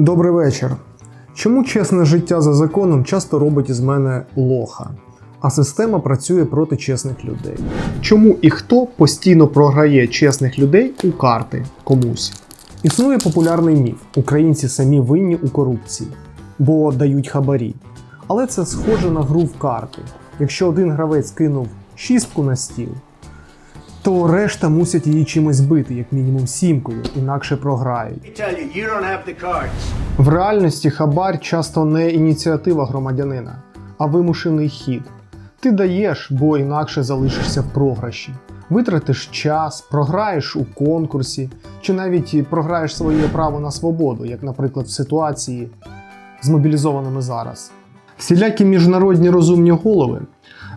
Добрий вечір. Чому чесне життя за законом часто робить із мене лоха, а система працює проти чесних людей? Чому і хто постійно програє чесних людей у карти комусь? Існує популярний міф: українці самі винні у корупції, бо дають хабарі. Але це схоже на гру в карти. Якщо один гравець кинув шістку на стіл, то решта мусять її чимось бити, як мінімум сімкою, інакше програють. В реальності хабар часто не ініціатива громадянина, а вимушений хід. Ти даєш, бо інакше залишишся в програші. Витратиш час, програєш у конкурсі, чи навіть програєш своє право на свободу, як, наприклад, в ситуації з мобілізованими зараз. Всілякі міжнародні розумні голови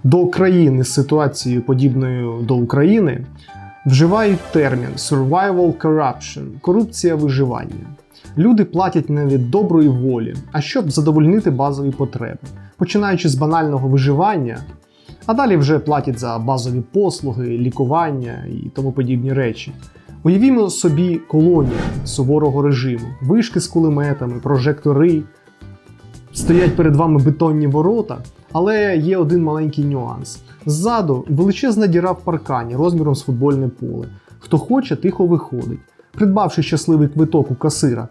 до країни з ситуацією подібною до України вживають термін survival corruption корупція виживання. Люди платять не від доброї волі, а щоб задовольнити базові потреби, починаючи з банального виживання, а далі вже платять за базові послуги, лікування і тому подібні речі. Уявімо собі колонію суворого режиму, вишки з кулеметами, прожектори. Стоять перед вами бетонні ворота, але є один маленький нюанс. Ззаду величезна діра в паркані розміром з футбольне поле. Хто хоче, тихо виходить, придбавши щасливий квиток у касира.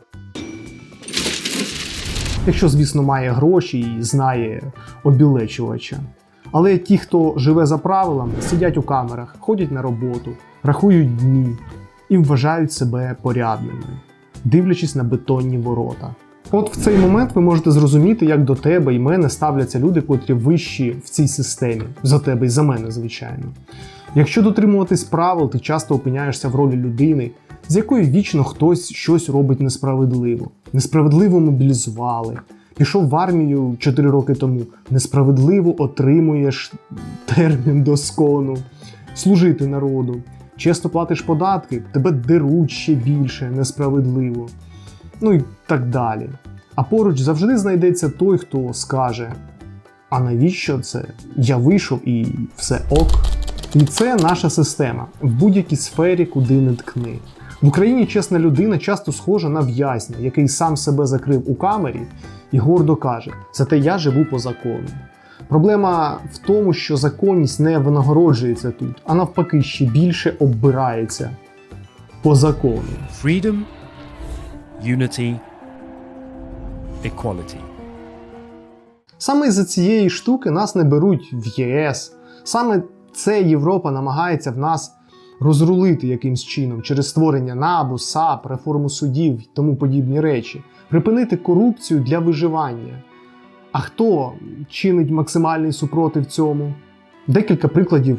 Якщо, звісно, має гроші і знає обілечувача. Але ті, хто живе за правилами, сидять у камерах, ходять на роботу, рахують дні і вважають себе порядними, дивлячись на бетонні ворота. От в цей момент ви можете зрозуміти, як до тебе і мене ставляться люди, котрі вищі в цій системі, за тебе і за мене, звичайно. Якщо дотримуватись правил, ти часто опиняєшся в ролі людини, з якої вічно хтось щось робить несправедливо. Несправедливо мобілізували. Пішов в армію 4 роки тому, несправедливо отримуєш термін доскону, служити народу. Чесно платиш податки, тебе деруть ще більше, несправедливо. Ну і так далі. А поруч завжди знайдеться той, хто скаже: А навіщо це? Я вийшов і все ок. І це наша система в будь-якій сфері, куди не ткни. В Україні чесна людина часто схожа на в'язня, який сам себе закрив у камері і гордо каже: Зате я живу по закону. Проблема в тому, що законність не винагороджується тут, а навпаки, ще більше оббирається по закону. freedom, unity, equality. Саме з-за цієї штуки нас не беруть в ЄС. Саме це Європа намагається в нас розрулити якимсь чином через створення НАБУ, САП, реформу судів і тому подібні речі, припинити корупцію для виживання. А хто чинить максимальний супротив цьому? Декілька прикладів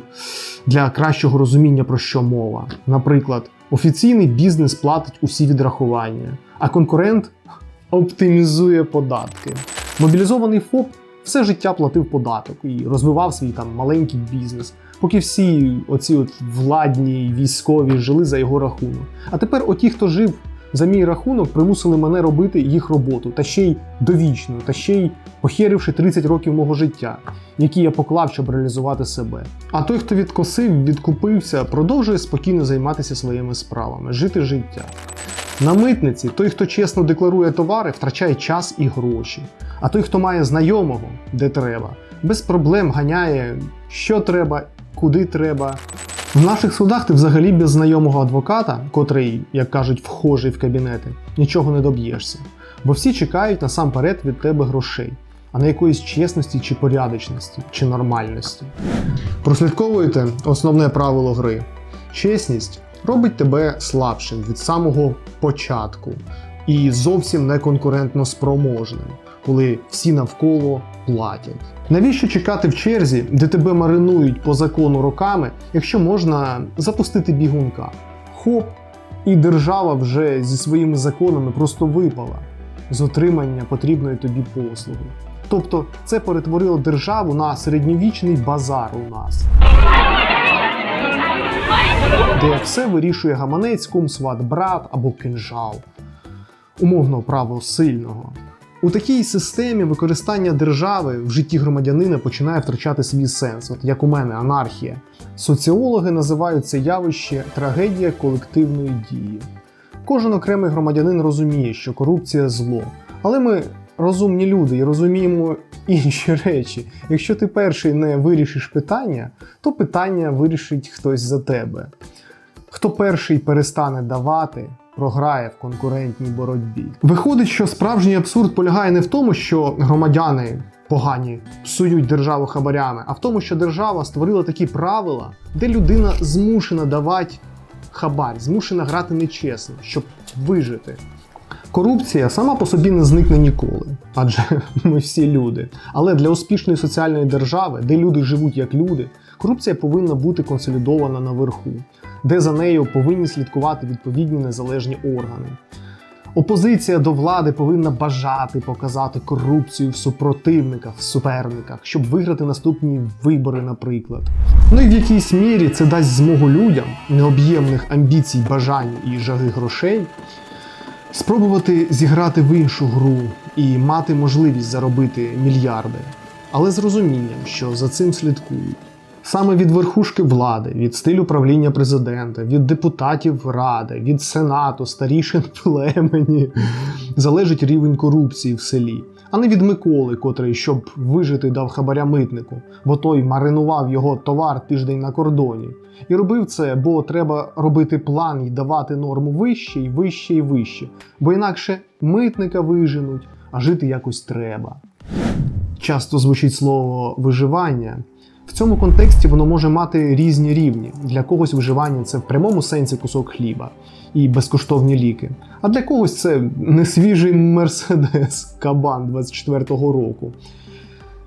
для кращого розуміння про що мова. Наприклад, офіційний бізнес платить усі відрахування, а конкурент оптимізує податки. Мобілізований ФОП все життя платив податок і розвивав свій там маленький бізнес, поки всі оці от владні військові жили за його рахунок. А тепер оті, хто жив за мій рахунок, примусили мене робити їх роботу, та ще й довічну, та ще й похеривши 30 років мого життя, які я поклав, щоб реалізувати себе. А той, хто відкосив, відкупився, продовжує спокійно займатися своїми справами, жити життя. На митниці той, хто чесно декларує товари, втрачає час і гроші. А той, хто має знайомого, де треба, без проблем ганяє, що треба, куди треба. В наших судах ти взагалі без знайомого адвоката, котрий, як кажуть, вхожий в кабінети, нічого не доб'єшся. Бо всі чекають насамперед від тебе грошей, а не якоїсь чесності чи порядочності, чи нормальності. Прослідковуйте основне правило гри. Чесність робить тебе слабшим від самого початку і зовсім не конкурентно спроможним, коли всі навколо платять. Навіщо чекати в черзі, де тебе маринують по закону роками, якщо можна запустити бігунка? Хоп, і держава вже зі своїми законами просто випала з отримання потрібної тобі послуги. Тобто це перетворило державу на середньовічний базар у нас де все вирішує гаманець, кум, сват, брат або кинжал. Умовно право сильного. У такій системі використання держави в житті громадянина починає втрачати свій сенс, от як у мене анархія. Соціологи називають це явище трагедія колективної дії. Кожен окремий громадянин розуміє, що корупція зло. Але ми розумні люди і розуміємо інші речі. Якщо ти перший не вирішиш питання, то питання вирішить хтось за тебе. Хто перший перестане давати, програє в конкурентній боротьбі. Виходить, що справжній абсурд полягає не в тому, що громадяни погані псують державу хабарями, а в тому, що держава створила такі правила, де людина змушена давати хабар, змушена грати нечесно, щоб вижити. Корупція сама по собі не зникне ніколи, адже ми всі люди. Але для успішної соціальної держави, де люди живуть як люди, корупція повинна бути консолідована наверху, де за нею повинні слідкувати відповідні незалежні органи. Опозиція до влади повинна бажати показати корупцію в супротивниках, в суперниках, щоб виграти наступні вибори, наприклад. Ну і в якійсь мірі це дасть змогу людям необ'ємних амбіцій, бажань і жаги грошей спробувати зіграти в іншу гру і мати можливість заробити мільярди, але з розумінням, що за цим слідкують. Саме від верхушки влади, від стилю правління президента, від депутатів ради, від сенату, старішин племені залежить рівень корупції в селі, а не від Миколи, котрий, щоб вижити, дав хабаря митнику, бо той маринував його товар тиждень на кордоні. І робив це, бо треба робити план і давати норму вище і вище і вище, бо інакше митника виженуть, а жити якось треба. Часто звучить слово виживання. В цьому контексті воно може мати різні рівні. Для когось виживання це в прямому сенсі кусок хліба і безкоштовні ліки. А для когось це несвіжий мерседес Кабан 24-го року.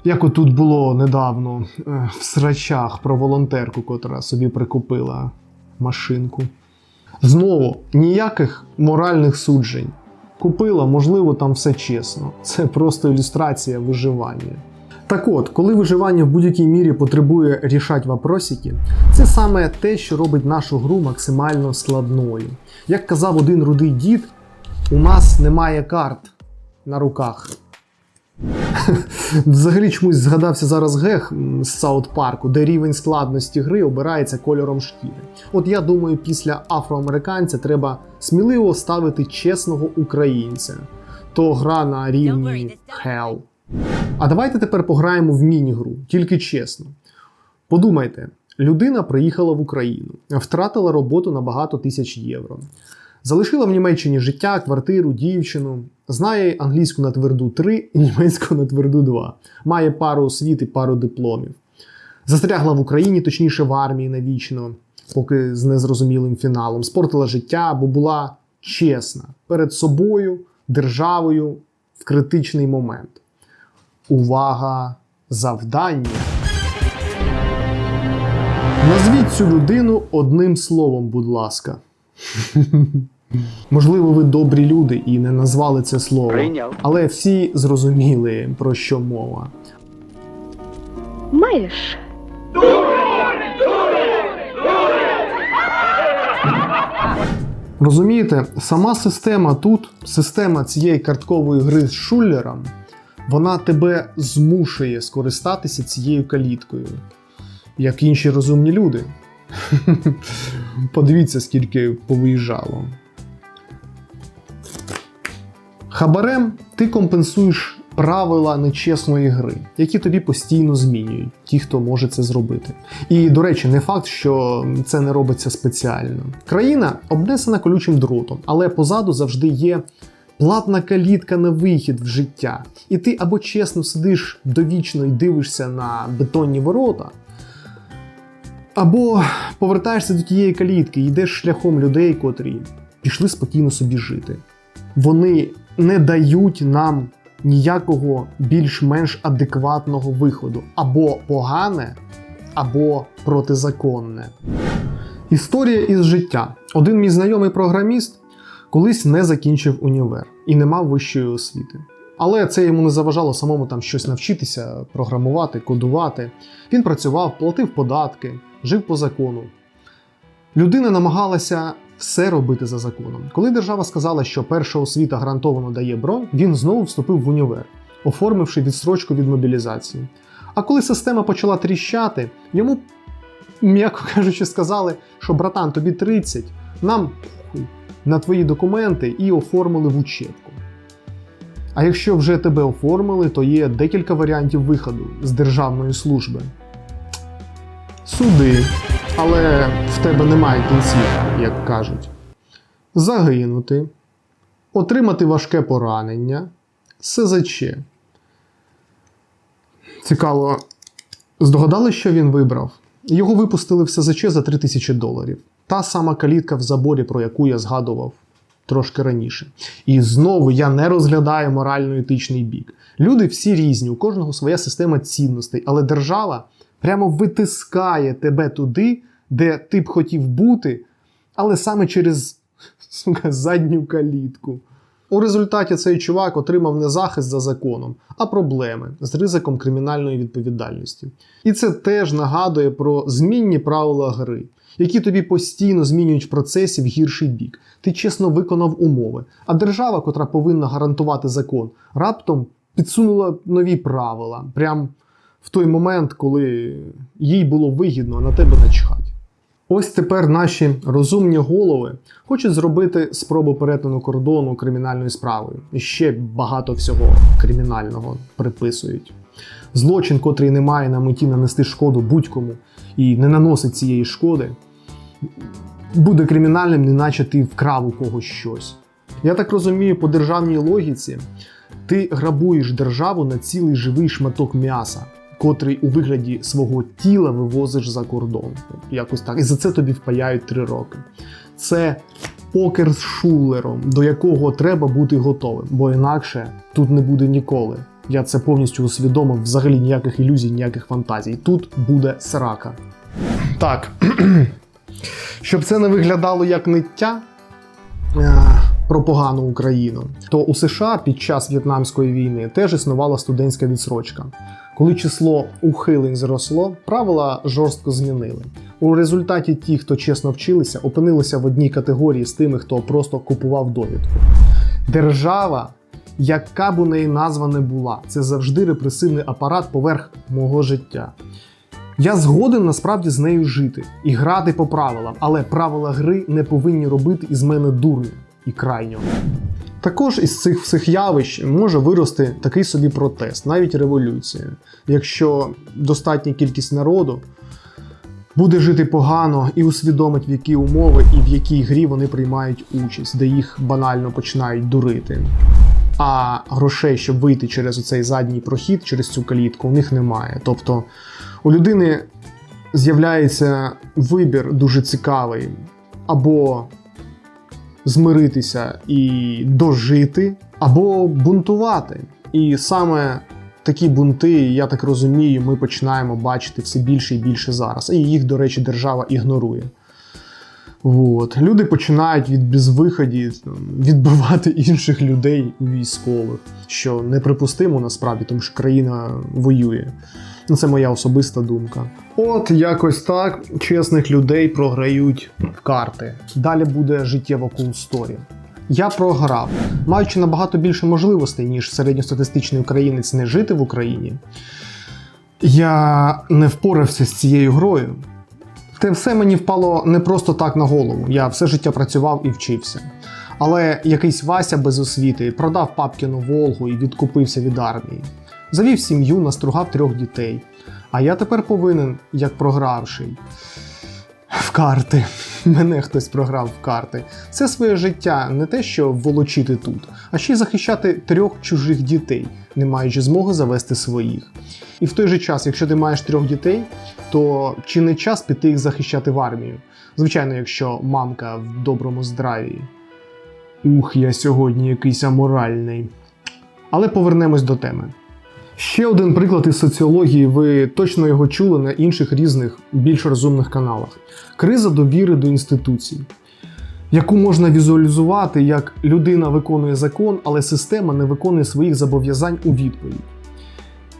Як отут було недавно е, в срачах про волонтерку, котра собі прикупила машинку. Знову ніяких моральних суджень. Купила, можливо, там все чесно. Це просто ілюстрація виживання. Так от, коли виживання в будь-якій мірі потребує рішати вопросики, це саме те, що робить нашу гру максимально складною. Як казав один рудий дід, у нас немає карт на руках. Взагалі чомусь згадався зараз гех з Саут Парку, де рівень складності гри обирається кольором шкіри. От я думаю, після афроамериканця треба сміливо ставити чесного українця. То гра на рівні Hell. А давайте тепер пограємо в міні-гру, тільки чесно. Подумайте, людина приїхала в Україну, втратила роботу на багато тисяч євро. Залишила в Німеччині життя, квартиру, дівчину, знає англійську на тверду 3 і німецьку на тверду 2, має пару освіт і пару дипломів. Застрягла в Україні, точніше в армії навічно, поки з незрозумілим фіналом. Спортила життя, бо була чесна перед собою, державою в критичний момент. Увага! Завдання! Назвіть цю людину одним словом, будь ласка. Можливо, ви добрі люди і не назвали це слово, але всі зрозуміли, про що мова. Маєш? Розумієте, сама система тут, система цієї карткової гри з шулером, вона тебе змушує скористатися цією каліткою, як інші розумні люди. Подивіться, скільки повиїжджало. Хабарем ти компенсуєш правила нечесної гри, які тобі постійно змінюють, ті, хто може це зробити. І, до речі, не факт, що це не робиться спеціально. Країна обнесена колючим дротом, але позаду завжди є платна калітка на вихід в життя. І ти або чесно сидиш довічно і дивишся на бетонні ворота, або повертаєшся до тієї калітки і йдеш шляхом людей, котрі пішли спокійно собі жити. Вони не дають нам ніякого більш-менш адекватного виходу. Або погане, або протизаконне. Історія із життя. Один мій знайомий програміст колись не закінчив універ і не мав вищої освіти. Але це йому не заважало самому там щось навчитися, програмувати, кодувати. Він працював, платив податки, жив по закону. Людина намагалася все робити за законом. Коли держава сказала, що перша освіта гарантовано дає бронь, він знову вступив в універ, оформивши відстрочку від мобілізації. А коли система почала тріщати, йому, м'яко кажучи, сказали, що братан, тобі 30, нам на твої документи і оформили в учебку. А якщо вже тебе оформили, то є декілька варіантів виходу з державної служби. Суди, але в тебе немає кінцівки, як кажуть. Загинути, отримати важке поранення, СЗЧ. Цікаво, здогадали, що він вибрав? Його випустили в СЗЧ за 3 тисячі доларів. Та сама калітка в заборі, про яку я згадував трошки раніше. І знову я не розглядаю морально-етичний бік. Люди всі різні, у кожного своя система цінностей, але держава прямо витискає тебе туди, де ти б хотів бути, але саме через сука, задню калітку. У результаті цей чувак отримав не захист за законом, а проблеми з ризиком кримінальної відповідальності. І це теж нагадує про змінні правила гри, які тобі постійно змінюють в процесі в гірший бік. Ти чесно виконав умови, а держава, котра повинна гарантувати закон, раптом підсунула нові правила, прям в той момент, коли їй було вигідно, на тебе начхать. Ось тепер наші розумні голови хочуть зробити спробу перетину кордону кримінальною справою. І ще багато всього кримінального приписують. Злочин, котрий не має на меті нанести шкоду будь-кому і не наносить цієї шкоди, буде кримінальним, неначе ти вкрав у когось щось. Я так розумію, по державній логіці ти грабуєш державу на цілий живий шматок м'яса, котрий у вигляді свого тіла вивозиш за кордон. Якось так. І за це тобі впаяють три роки. Це покер з шулером, до якого треба бути готовим, бо інакше тут не буде ніколи. Я це повністю усвідомив, взагалі ніяких ілюзій, ніяких фантазій. Тут буде срака. Так. Щоб це не виглядало як ниття е, про погану Україну, то у США під час В'єтнамської війни теж існувала студентська відсрочка. Коли число ухилень зросло, правила жорстко змінили. У результаті ті, хто чесно вчилися, опинилися в одній категорії з тими, хто просто купував довідку. Держава, яка б у неї назва не була, це завжди репресивний апарат поверх мого життя. Я згоден насправді з нею жити і грати по правилам, але правила гри не повинні робити із мене дурня і крайнього. Також із цих всіх явищ може вирости такий собі протест, навіть революція. Якщо достатня кількість народу буде жити погано і усвідомить, в які умови і в якій грі вони приймають участь, де їх банально починають дурити. А грошей, щоб вийти через цей задній прохід, через цю калітку, у них немає. Тобто у людини з'являється вибір дуже цікавий або змиритися і дожити, або бунтувати. І саме такі бунти, я так розумію, ми починаємо бачити все більше і більше зараз. І їх, до речі, держава ігнорує. От. Люди починають від безвиході відбивати інших людей військових, що неприпустимо насправді, тому що країна воює. Ну, це моя особиста думка. От якось так чесних людей програють в карти. Далі буде життєва story. Я програв, маючи набагато більше можливостей, ніж середньостатистичний українець не жити в Україні. Я не впорався з цією грою. Те все мені впало не просто так на голову. Я все життя працював і вчився. Але якийсь Вася без освіти продав папкіну Волгу і відкупився від армії. Завів сім'ю, настругав трьох дітей. А я тепер повинен, як програвший. В карти. Мене хтось програв в карти. Це своє життя не те, що волочити тут, а ще й захищати трьох чужих дітей, не маючи змоги завести своїх. І в той же час, якщо ти маєш трьох дітей, то чи не час піти їх захищати в армію? Звичайно, якщо мамка в доброму здравії. Ух, я сьогодні якийсь аморальний. Але повернемось до теми. Ще один приклад із соціології, ви точно його чули на інших різних, більш розумних каналах: криза довіри до інституцій, яку можна візуалізувати як людина виконує закон, але система не виконує своїх зобов'язань у відповідь.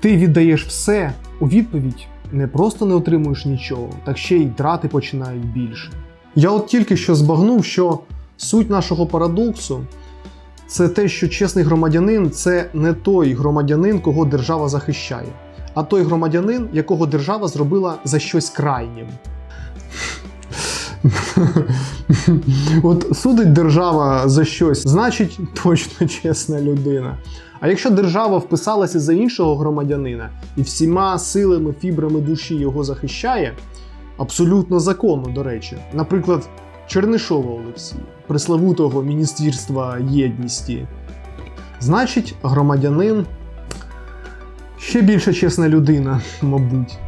Ти віддаєш все у відповідь, не просто не отримуєш нічого, так ще й трати починають більше. Я от тільки що збагнув, що суть нашого парадоксу це те, що чесний громадянин це не той громадянин, кого держава захищає, а той громадянин, якого держава зробила за щось крайнім. От судить держава за щось, значить точно чесна людина. А якщо держава вписалася за іншого громадянина і всіма силами, фібрами душі його захищає, абсолютно законно, до речі, наприклад, Чернишова Олексія, преславутого Міністерства єдності, значить, громадянин ще більше чесна людина, мабуть.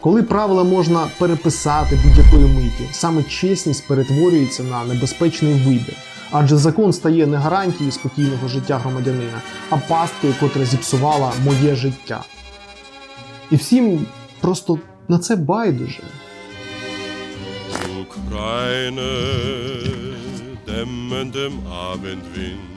Коли правила можна переписати будь-якої миті, саме чесність перетворюється на небезпечний вибір. Адже закон стає не гарантією спокійного життя громадянина, а пасткою, котра зіпсувала моє життя. І всім просто на це байдуже. Ukraine, dämmendem Abendwind.